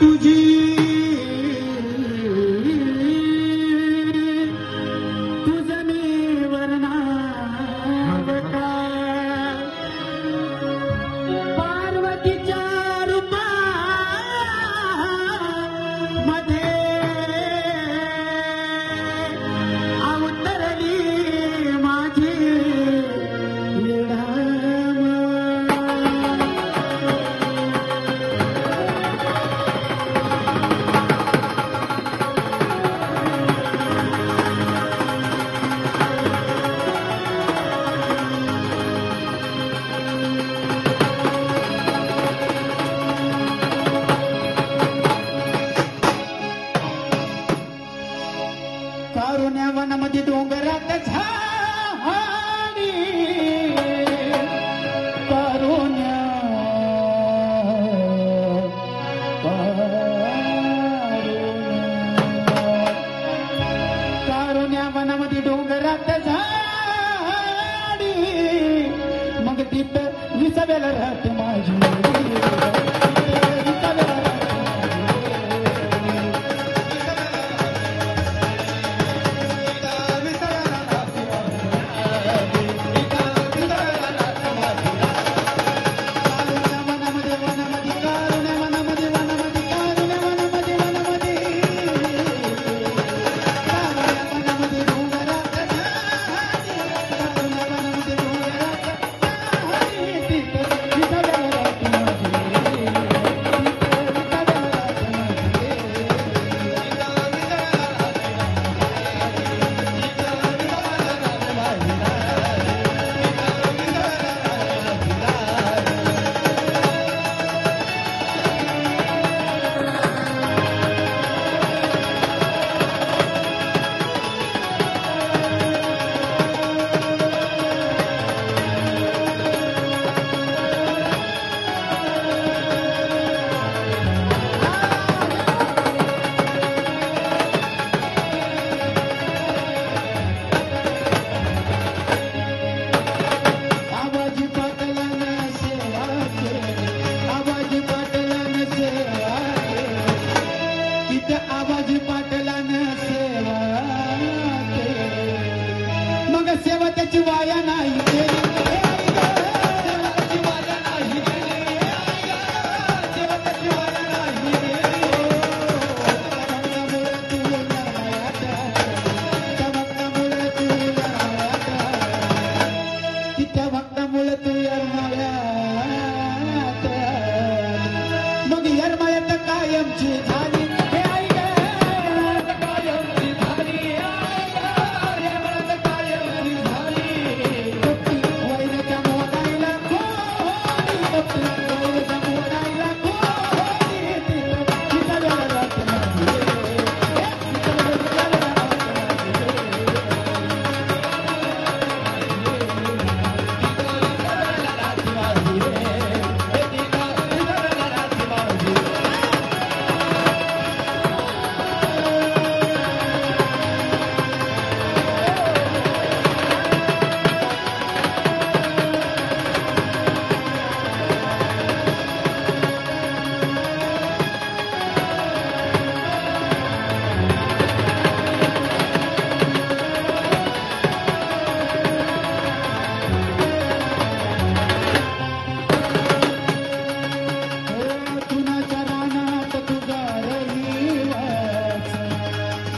तुझी जुन्या वनामध्ये डोंगरात झाली करुण्या करुण्या वनामध्ये डोंगरात झाडी. मग तिथं विसाव्याला राहते. साहित्य आबाजी पाटलानं सेवा मग सेवा त्याची वाया नाही त्या भक्तामुळे तू मग कायमची झाली. Thank you.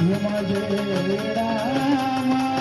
હિમજે રામા